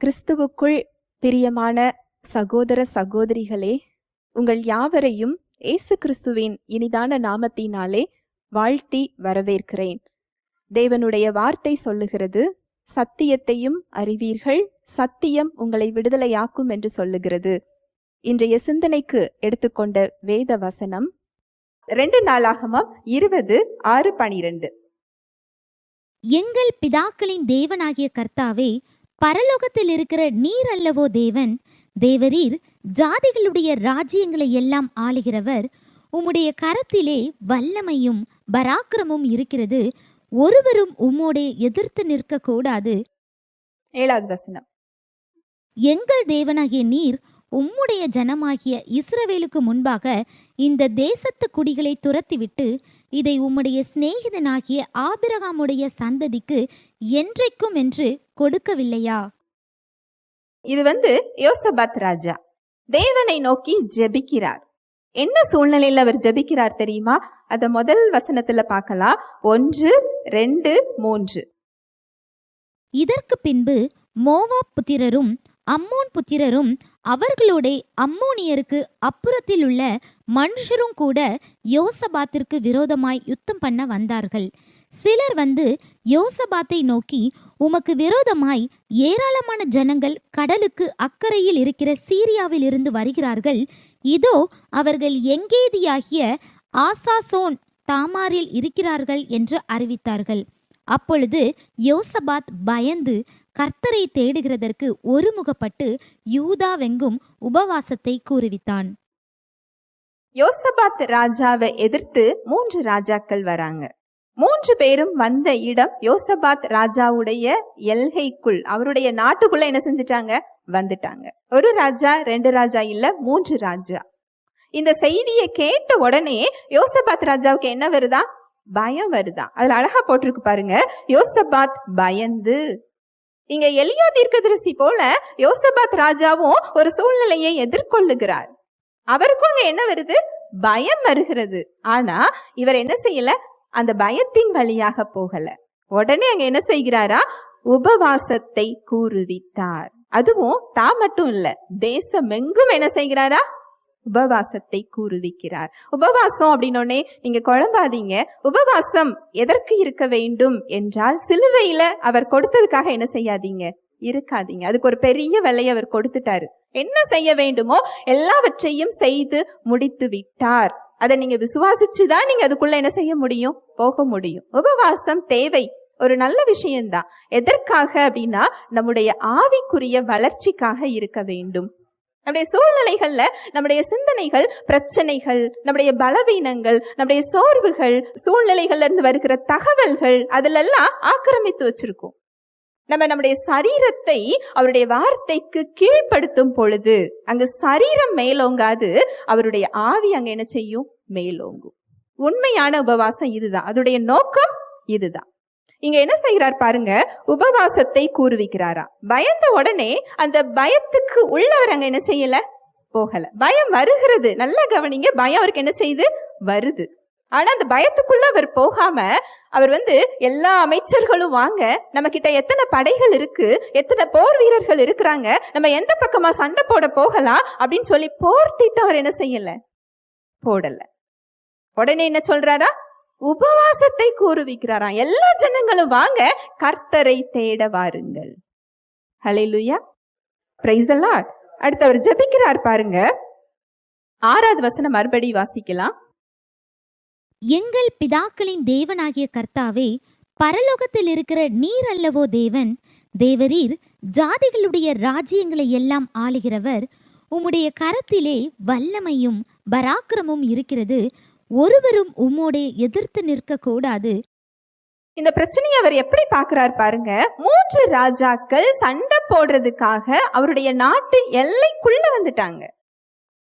கிறிஸ்துவுக்குள் பிரியமான சகோதர சகோதரிகளே உங்கள் யாவரையும் இயேசு கிறிஸ்துவின் இனிதான நாமத்தினாலே வாழ்த்தி வரவேற்கிறேன். தேவனுடைய வார்த்தை சொல்லுகிறது சத்தியத்தையும் அறிவீர்கள் சத்தியம் உங்களை விடுதலையாக்கும் என்று சொல்லுகிறது. இன்றைய சிந்தனைக்கு எடுத்துக்கொண்ட வேத வசனம் ரெண்டு நாளாகமம் இருபது ஆறு பனிரெண்டு. எங்கள் பிதாக்களின் தேவனாகிய கர்த்தாவே பரலோகத்தில் இருக்கிற நீர் அல்லவோ தேவன்? தேவரீர் ஜாதிகளுடைய ராஜ்யங்களை எல்லாம் ஆளுகிறவர். உம்முடைய கரத்திலே வல்லமையும் பராக்கிரமும் இருக்கிறது. ஒருவரும் உம்மோடே எதிர்த்து நிற்க கூடாது ஏழாவது வசனம். எங்கள் தேவனாகிய நீர் உம்முடைய ஜனமாகிய இஸ்ரவேலுக்கு முன்பாக இந்த தேசத்து குடிகளை துரத்திவிட்டு இதை உம்முடைய சிநேகிதனாகிய ஆபிரகாமுடைய சந்ததிக்கு என்றைக்கும் என்று கொடுக்கவில்லையா? இது வந்து யோசபாத் ராஜா. தேவனை நோக்கி ஜெபிக்கிறார். என்ன சூழ்நிலையில அவர் ஜெபிக்கிறார் தெரியுமா? அத முதல் வசனத்துல பார்க்கலாம் ஒன்று ரெண்டு மூன்று. இதற்கு பின்பு மோவாப் புத்திரரும் அம்மோன் புத்திரரும் அவர்களோட அம்மோனியருக்கு அப்புறத்தில் உள்ள மனுஷரும் கூட யோசபாத்திற்கு விரோதமாய் யுத்தம் பண்ண வந்தார்கள். சிலர் வந்து யோசபாத்தை நோக்கி உமக்கு விரோதமாய் ஏராளமான ஜனங்கள் கடலுக்கு அக்கறையில் இருக்கிற சீரியாவில் இருந்து வருகிறார்கள். இதோ அவர்கள் எங்கேதியாகிய ஆசாசோன் தாமாரில் இருக்கிறார்கள் என்று அறிவித்தார்கள். அப்பொழுது யோசபாத் பயந்து கர்த்தரை தேடுகிறதற்கு ஒருமுகப்பட்டு யூதாவெங்கும் உபவாசத்தை கூறுவித்தான் யோசபாத் ராஜாவை எதிர்த்து மூன்று ராஜாக்கள் வராங்க. மூன்று பேரும் வந்த இடம் யோசபாத் ராஜாவுடைய எல்கைக்குள். அவருடைய நாட்டுக்குள்ள என்ன செஞ்சுட்டாங்க? வந்துட்டாங்க. ஒரு ராஜா ரெண்டு ராஜா இல்ல மூன்று ராஜா. இந்த செய்தியை கேட்ட உடனே யோசபாத் ராஜாவுக்கு என்ன வருதா? பயம் வருதா? அதுல அழகா போட்டிருக்கு பாருங்க. யோசபாத் பயந்து. இங்க எளியா தீர்க்கதரிசி போல யோசபாத் ராஜாவும் ஒரு சூழ்நிலையை எதிர்கொள்ளுகிறார். அவருக்கும் அங்க என்ன வருது? பயம் வருகிறது. ஆனா இவர் என்ன செய்யல? அந்த பயத்தின் வழியாக போகல. உடனே அங்க என்ன செய்கிறாரா? உபவாசத்தை கூறுவித்தார். அதுவும் தான் மட்டும் இல்ல தேசமெங்கும் என்ன செய்கிறாரா? உபவாசத்தை கூறுவிக்கிறார். உபவாசம் அப்படின்னோடனே நீங்க குழம்பாதீங்க. உபவாசம் எதற்கு இருக்க வேண்டும் என்றால் சிலுவையில அவர் கொடுத்ததுக்காக என்ன செய்யாதீங்க? இருக்காதீங்க. அதுக்கு ஒரு பெரிய விலையை அவர் கொடுத்துட்டாரு. என்ன செய்ய வேண்டுமோ எல்லாவற்றையும் செய்து முடித்து விட்டார் அதை நீங்க விசுவாசிச்சுதான் நீங்க அதுக்குள்ள என்ன செய்ய முடியும்? போக முடியும். உபவாசம் தேவை. ஒரு நல்ல விஷயம்தான். எதற்காக அப்படின்னா நம்முடைய ஆவிக்குரிய வளர்ச்சிக்காக இருக்க வேண்டும். நம்முடைய சூழ்நிலைகள்ல நம்முடைய சிந்தனைகள் பிரச்சனைகள் நம்முடைய பலவீனங்கள் நம்முடைய சோர்வுகள் சூழ்நிலைகள்ல இருந்து வருகிற தகவல்கள் அதிலெல்லாம் ஆக்கிரமித்து வச்சிருக்கோம். நம்ம நம்முடைய சரீரத்தை அவருடைய வார்த்தைக்கு கீழ்ப்படுத்தும் பொழுது அங்கு சரீரம் மேலோங்காது அவருடைய ஆவி அங்க என்ன செய்யும்? மேலோங்கும். உண்மையான உபவாசம் இதுதான். அதோடைய நோக்கம் இதுதான். இங்க என்ன செய்கிறார் பாருங்க உபவாசத்தை கூறுவிக்கிறாரா. பயந்த உடனே அந்த பயத்துக்கு உள்ளவர் அங்க என்ன செய்யல? போகல. பயம் வருகிறது. நல்லா கவனிங்க. பயம் அவருக்கு என்ன செய்யுது வருது. ஆனா அந்த பயத்துக்குள்ள அவர் போகாம அவர் வந்து எல்லா அமைச்சர்களும் வாங்க நம்ம கிட்ட எத்தனை படைகள் இருக்கு எத்தனை போர் வீரர்கள் இருக்கிறாங்க நம்ம எந்த பக்கமா சண்டை போட போகலாம் அப்படின்னு சொல்லி போர் திட்டம் அவர் என்ன செய்யல? போடல. உடனே என்ன சொல்றாரா? உபவாசத்தை கூறுவிக்கிறாராம். எல்லா ஜனங்களும் வாங்க கர்த்தரை தேட வாருங்கள். ஹalleluya பிரைஸ் அடுத்து அவர் ஜெபிக்கிறார் பாருங்க. ஆறாவது வசனம் மறுபடி வாசிக்கலாம். எங்கள் பிதாக்களின் தேவனாகிய கர்த்தாவே பரலோகத்தில் இருக்கிற நீர் அல்லவோ தேவன் தேவரீர் ஜாதிகளுடைய ராஜ்யங்களை எல்லாம் ஆளுகிறவர் உம்முடைய கரத்திலே வல்லமையும் பராக்கிரமும் இருக்கிறது ஒருவரும் உம்மோடே எதிர்த்து நிற்க கூடாது இந்த பிரச்சனையை அவர் எப்படி பார்க்கிறார் பாருங்க மூன்று ராஜாக்கள் சண்டை போடுறதுக்காக அவருடைய நாட்டு எல்லைக்குள்ள வந்துட்டாங்க.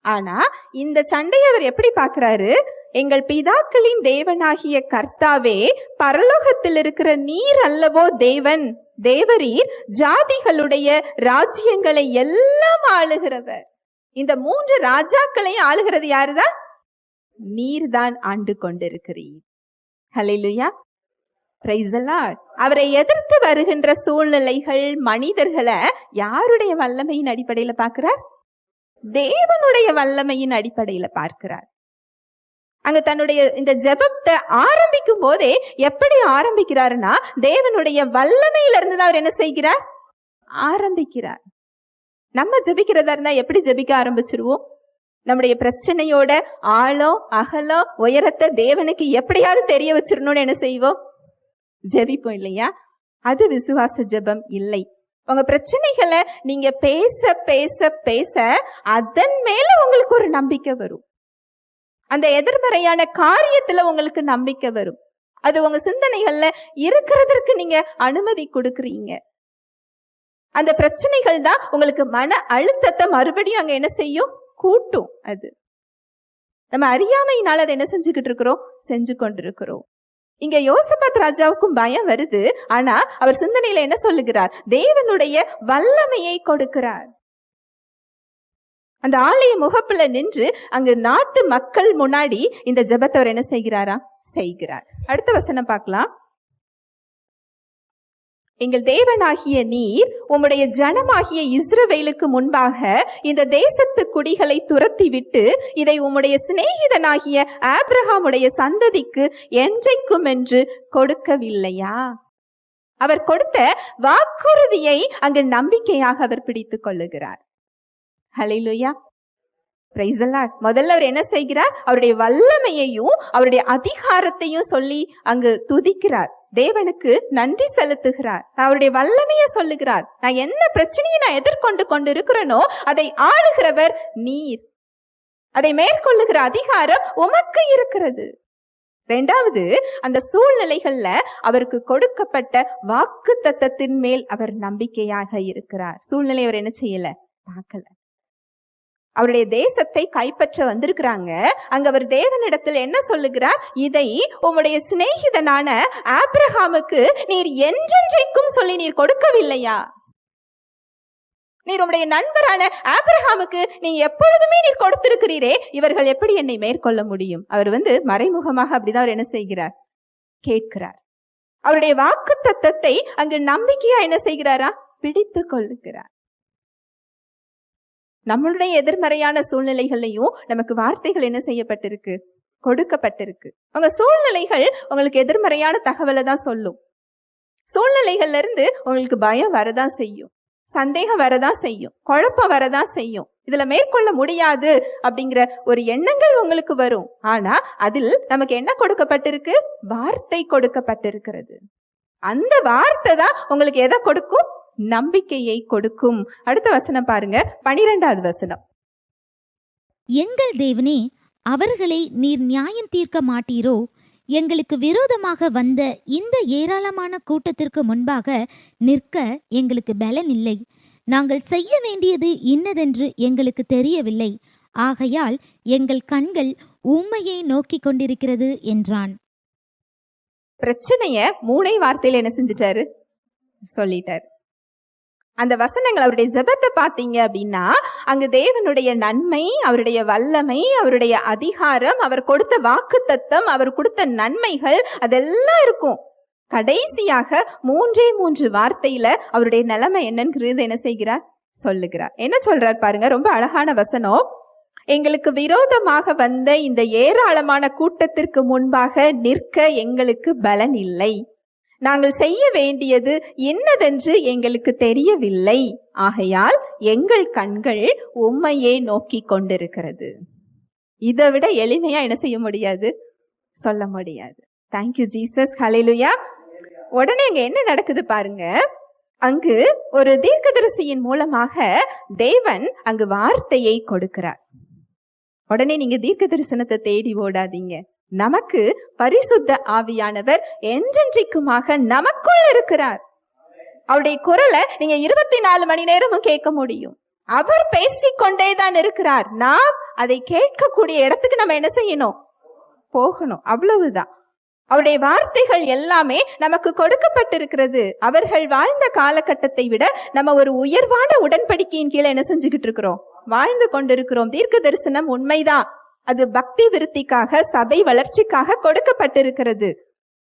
ஆனா இந்த சண்டையை அவர் எப்படி பார்க்கிறாரு? எங்கள் பிதாக்களின் தேவனாகிய கர்த்தாவே பரலோகத்தில் இருக்கிற நீர் அல்லவோ தேவன். தேவரீர் ஜாதிகளுடைய ராஜ்யங்களை எல்லாம் ஆளுகிறவர். இந்த மூன்று ராஜாக்களையும் ஆளுகிறது யாருதான் நீர்தான் ஆண்டு கொண்டிருக்கிறீர். ஹalleluya அவரை எதிர்த்து வருகின்ற சூழ்நிலைகள் மனிதர்களை யாருடைய வல்லமையின் அடிப்படையில பார்க்கிறார்? தேவனுடைய வல்லமையின் அடிப்படையில பார்க்கிறார். அங்க தன்னுடைய இந்த ஜெபத்தை ஆரம்பிக்கும் போதே எப்படி ஆரம்பிக்கிறாருன்னா தேவனுடைய வல்லமையிலிருந்து தான் அவர் என்ன செய்கிறார்? ஆரம்பிக்கிறார். நம்ம ஜெபிக்கிறதா இருந்தா எப்படி ஜெபிக்க ஆரம்பிச்சிருவோம்? நம்முடைய பிரச்சனையோட ஆழம் அகலம் உயரத்தை தேவனுக்கு எப்படியாவது தெரிய வச்சிடணும்னு என்ன செய்வோம்? ஜெபிப்போம் இல்லையா? அது விசுவாச ஜெபம் இல்லை. உங்க பிரச்சனைகளை நீங்க பேச பேச பேச அதன் மேல உங்களுக்கு ஒரு நம்பிக்கை வரும். அந்த எதிர்மறையான காரியத்துல உங்களுக்கு நம்பிக்கை வரும். அது உங்க சிந்தனைகள்ல இருக்கிறதற்கு நீங்க அனுமதி கொடுக்குறீங்க. அந்த பிரச்சனைகள் தான் உங்களுக்கு மன அழுத்தத்தை மறுபடியும் அங்க என்ன செய்யும்? கூட்டும் அது. நம்ம அறியாமையினால அதை என்ன செஞ்சுக்கிட்டு இருக்கிறோம்? செஞ்சு கொண்டிருக்கிறோம். இங்க யோசபாத் ராஜாவுக்கும் பயம் வருது. ஆனா அவர் சிந்தனையில என்ன சொல்லுகிறார்? தேவனுடைய வல்லமையை கொடுக்கிறார். அந்த ஆலய முகப்புல நின்று அங்கு நாட்டு மக்கள் முன்னாடி இந்த ஜபத்தை அவர் என்ன செய்கிறாரா? செய்கிறார். அடுத்த வசனம் பார்க்கலாம். எங்கள் தேவனாகிய நீர் உம்முடைய ஜனமாகிய இஸ்ரவேலுக்கு முன்பாக இந்த தேசத்து குடிகளை துரத்திவிட்டு இதை உம்முடைய சிநேகிதனாகிய ஆப்ரஹாமுடைய சந்ததிக்கு என்றைக்கும் என்று கொடுக்கவில்லையா? அவர் கொடுத்த வாக்குறுதியை அங்கு நம்பிக்கையாக அவர் பிடித்துக் கொள்ளுகிறார். ஹலை Praise the முதல்ல அவர் என்ன செய்கிறார்? அவருடைய வல்லமையையும் அவருடைய அதிகாரத்தையும் சொல்லி அங்கு துதிக்கிறார். தேவனுக்கு நன்றி செலுத்துகிறார். அவருடைய வல்லமையை சொல்லுகிறார். நான் என்ன பிரச்சனையை நான் எதிர்கொண்டு கொண்டு இருக்கிறேனோ அதை ஆளுகிறவர் நீர். அதை மேற்கொள்ளுகிற அதிகாரம் உமக்கு இருக்கிறது. ரெண்டாவது அந்த சூழ்நிலைகள்ல அவருக்கு கொடுக்கப்பட்ட வாக்கு தத்தத்தின் மேல் அவர் நம்பிக்கையாக இருக்கிறார். சூழ்நிலை அவர் என்ன செய்யல? பார்க்கல. அவருடைய தேசத்தை கைப்பற்ற வந்திருக்கிறாங்க. அங்க அவர் தேவனிடத்தில் என்ன சொல்லுகிறார்? இதை உம்முடைய சிநேகிதனான ஆப்ரஹாமுக்கு நீர் என்றென்றைக்கும் சொல்லி நீர் கொடுக்கவில்லையா? நீர் உம்முடைய நண்பரான ஆப்ரஹாமுக்கு நீ எப்பொழுதுமே நீர் கொடுத்திருக்கிறீரே? இவர்கள் எப்படி என்னை மேற்கொள்ள முடியும்? அவர் வந்து மறைமுகமாக அப்படிதான் அவர் என்ன செய்கிறார்? கேட்கிறார். அவருடைய வாக்கு தத்தத்தை அங்கு நம்பிக்கையா என்ன செய்கிறாரா? பிடித்து கொள்ளுகிறார். நம்மளுடைய எதிர்மறையான சூழ்நிலைகள்லையும் நமக்கு வார்த்தைகள் என்ன செய்யப்பட்டிருக்கு? கொடுக்கப்பட்டிருக்கு. உங்க சூழ்நிலைகள் உங்களுக்கு எதிர்மறையான தகவலை தான் சொல்லும். சூழ்நிலைகள்ல இருந்து உங்களுக்கு பயம் வரதான் செய்யும். சந்தேகம் வரதான் செய்யும். குழப்பம் வரதான் செய்யும். இதுல மேற்கொள்ள முடியாது அப்படிங்கிற ஒரு எண்ணங்கள் உங்களுக்கு வரும். ஆனா அதில் நமக்கு என்ன கொடுக்கப்பட்டிருக்கு? வார்த்தை கொடுக்கப்பட்டிருக்கிறது. அந்த வார்த்தை தான் உங்களுக்கு எதை கொடுக்கும்? நம்பிக்கையை கொடுக்கும். அடுத்த வசனம் பாருங்க. பனிரெண்டாவது வசனம். எங்கள் தேவனே அவர்களை நீர் நியாயம் தீர்க்க மாட்டீரோ? எங்களுக்கு விரோதமாக வந்த இந்த ஏராளமான கூட்டத்திற்கு முன்பாக நிற்க எங்களுக்கு பலன் இல்லை நாங்கள் செய்ய வேண்டியது இன்னதென்று எங்களுக்கு தெரியவில்லை. ஆகையால் எங்கள் கண்கள் உம்மையை நோக்கிக் கொண்டிருக்கிறது என்றான். பிரச்சனைய மூணே வார்த்தையில என்ன செஞ்சிட்டாரு? சொல்லிட்டாரு. அந்த வசனங்கள் அவருடைய ஜெபத்தை பார்த்தீங்க அப்படின்னா அங்கு தேவனுடைய நன்மை அவருடைய வல்லமை அவருடைய அதிகாரம் அவர் கொடுத்த வாக்கு தத்தம் அவர் கொடுத்த நன்மைகள் அதெல்லாம் இருக்கும். கடைசியாக மூன்றே மூன்று வார்த்தையில அவருடைய நிலைமை என்னங்கிறது என்ன செய்கிறார்? சொல்லுகிறார். என்ன சொல்றார் பாருங்க ரொம்ப அழகான வசனம். எங்களுக்கு விரோதமாக வந்த இந்த ஏராளமான கூட்டத்திற்கு முன்பாக நிற்க எங்களுக்கு பலன் இல்லை. நாங்கள் செய்ய வேண்டியது என்னதென்று எங்களுக்கு தெரியவில்லை. ஆகையால் எங்கள் கண்கள் உம்மையே நோக்கி கொண்டிருக்கிறது. இதை விட எளிமையா என்ன செய்ய முடியாது? சொல்ல முடியாது. தேங்க்யூ ஜீசஸ் ஹலிலுயா உடனே இங்க என்ன நடக்குது பாருங்க. அங்கு ஒரு தீர்க்கதரிசியின் மூலமாக தேவன் அங்கு வார்த்தையை கொடுக்கிறார். உடனே நீங்க தீர்க்க தரிசனத்தை தேடி ஓடாதீங்க. நமக்கு பரிசுத்த ஆவியானவர் என்றென்றைக்குமாக நமக்குள் இருக்கிறார். அவருடைய குரலை நீங்க இருபத்தி நாலு மணி நேரமும் கேட்க முடியும். அவர் பேசிக்கொண்டே தான் இருக்கிறார். நாம் அதை கேட்கக்கூடிய இடத்துக்கு நம்ம என்ன செய்யணும்? போகணும். அவ்வளவுதான். அவருடைய வார்த்தைகள் எல்லாமே நமக்கு கொடுக்கப்பட்டிருக்கிறது. அவர்கள் வாழ்ந்த காலகட்டத்தை விட நம்ம ஒரு உயர்வான உடன்படிக்கையின் கீழே என்ன செஞ்சுக்கிட்டு இருக்கிறோம்? வாழ்ந்து கொண்டிருக்கிறோம். தீர்க்க தரிசனம் உண்மைதான். அது பக்தி விருத்திக்காக சபை வளர்ச்சிக்காக கொடுக்கப்பட்டிருக்கிறது.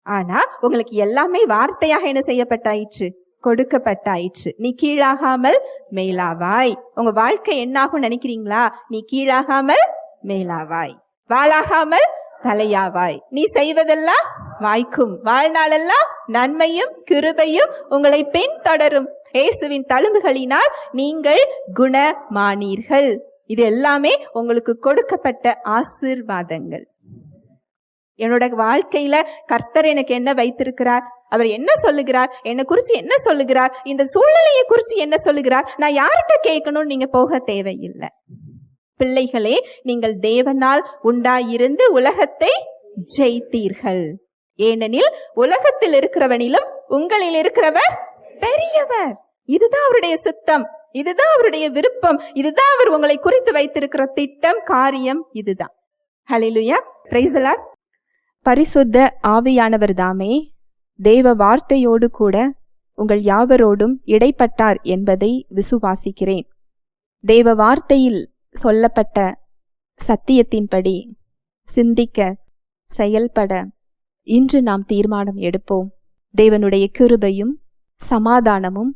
ஆனா உங்களுக்கு எல்லாமே வார்த்தையாக என்ன செய்யப்பட்டாயிற்று? கொடுக்கப்பட்டாயிற்று. நீ கீழாகாமல் மேலாவாய். உங்க வாழ்க்கை என்னாகும் நினைக்கிறீங்களா? நீ கீழாகாமல் மேலாவாய். வாழாகாமல் தலையாவாய். நீ செய்வதெல்லாம் வாய்க்கும். வாழ்நாளெல்லாம் நன்மையும் கிருபையும் உங்களை பின்தொடரும். இயேசுவின் தழும்புகளினால் நீங்கள் குணமானீர்கள். இது எல்லாமே உங்களுக்கு கொடுக்கப்பட்ட ஆசீர்வாதங்கள். என்னோட வாழ்க்கையில கர்த்தர் எனக்கு என்ன வைத்திருக்கிறார் அவர் என்ன சொல்லுகிறார் என்னை குறிச்சு என்ன சொல்லுகிறார் இந்த சூழ்நிலையை குறிச்சு என்ன சொல்லுகிறார் நான் யார்கிட்ட கேட்கணும்னு நீங்க போக தேவையில்லை. பிள்ளைகளே நீங்கள் தேவனால் உண்டாயிருந்து உலகத்தை ஜெயித்தீர்கள். ஏனெனில் உலகத்தில் இருக்கிறவனிலும் உங்களில் இருக்கிறவர் பெரியவர். இதுதான் அவருடைய சித்தம். இதுதான் அவருடைய விருப்பம். இதுதான் அவர் உங்களை குறித்து வைத்திருக்கிற திட்டம் காரியம் இதுதான். ஹலிலுயா பிரைசலாட் பரிசுத்த ஆவியானவர் தாமே தேவ வார்த்தையோடு கூட உங்கள் யாவரோடும் இடைப்பட்டார் என்பதை விசுவாசிக்கிறேன். தேவ வார்த்தையில் சொல்லப்பட்ட சத்தியத்தின்படி சிந்திக்க செயல்பட இன்று நாம் தீர்மானம் எடுப்போம். தேவனுடைய கிருபையும் சமாதானமும்